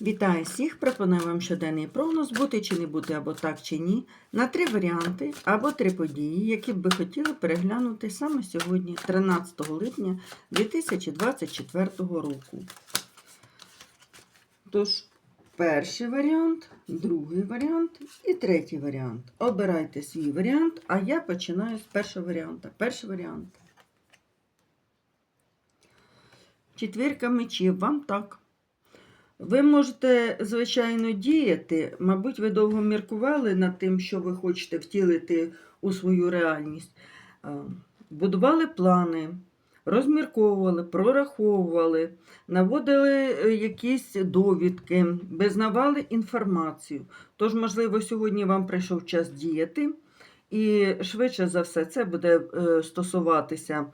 Вітаю всіх! Пропоную вам щоденний прогноз бути чи не бути, або так чи ні, на три варіанти або три події, які б ви хотіли переглянути саме сьогодні, 13 липня 2024 року. Тож, перший варіант, другий варіант і третій варіант. Обирайте свій варіант, а я починаю з першого варіанта. Перший варіант. Четвірка мечів, вам так. Ви можете, звичайно, діяти. Мабуть, ви довго міркували над тим, що ви хочете втілити у свою реальність. Е, Будували плани, розмірковували, прораховували, наводили е, якісь довідки, визнавали інформацію. Тож, можливо, сьогодні вам прийшов час діяти, і швидше за все це буде е, стосуватися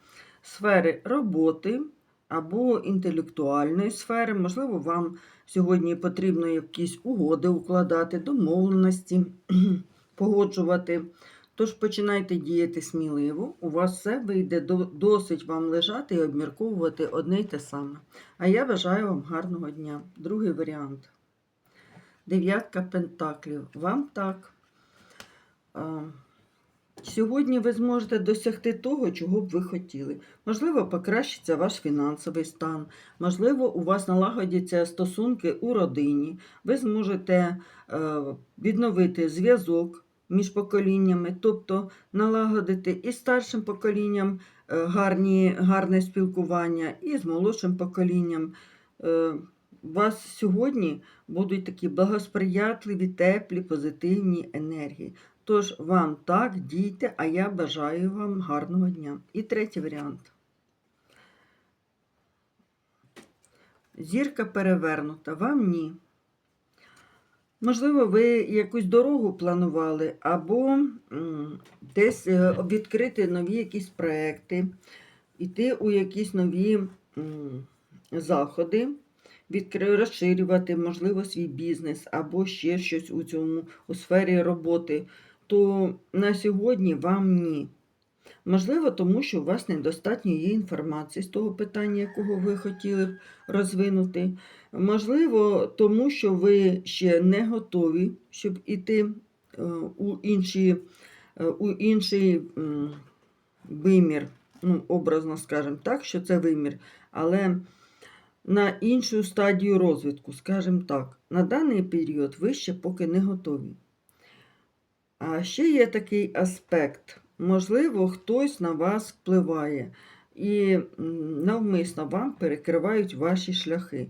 сфери роботи або інтелектуальної сфери. Можливо, вам сьогодні потрібно якісь угоди укладати, домовленості погоджувати. Тож починайте діяти сміливо, у вас все вийде досить вам лежати і обмірковувати одне й те саме. А я бажаю вам гарного дня. Другий варіант. Дев'ятка пентаклів. Вам так. Сьогодні ви зможете досягти того, чого б ви хотіли. Можливо, покращиться ваш фінансовий стан, можливо, у вас налагодяться стосунки у родині, ви зможете е, відновити зв'язок між поколіннями, тобто налагодити і старшим поколінням е, гарні, гарне спілкування, і з молодшим поколінням. Е, У вас сьогодні будуть такі благосприятливі, теплі, позитивні енергії. Тож вам так, дійте, а я бажаю вам гарного дня. І третій варіант. Зірка перевернута, вам ні. Можливо, ви якусь дорогу планували, або десь е, відкрити нові якісь проекти, йти у якісь нові заходи, відкри- розширювати, можливо, свій бізнес, або ще щось у цьому у сфері роботи, то на сьогодні вам ні. Можливо, тому що у вас недостатньо є інформації з того питання, якого ви хотіли б розвинути. Можливо, тому що ви ще не готові, щоб іти е, у, інші, е, у інший вимір, ну, образно скажемо так, що це вимір, але на іншу стадію розвитку, скажімо так, на даний період ви ще поки не готові. А ще є такий аспект. Можливо, хтось на вас впливає і навмисно вам перекривають ваші шляхи.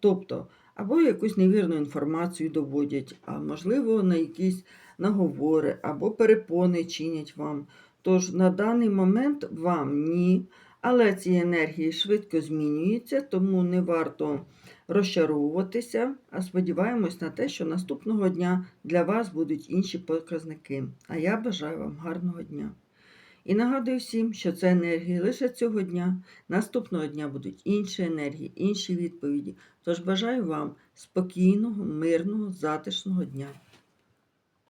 Тобто, або якусь невірну інформацію доводять, а можливо, на якісь наговори, або перепони чинять вам. Тож на даний момент вам ні. Але ці енергії швидко змінюються, тому не варто розчаровуватися, а сподіваємось на те, що наступного дня для вас будуть інші показники. А я бажаю вам гарного дня. І нагадую всім, що це енергії лише цього дня. Наступного дня будуть інші енергії, інші відповіді. Тож бажаю вам спокійного, мирного, затишного дня.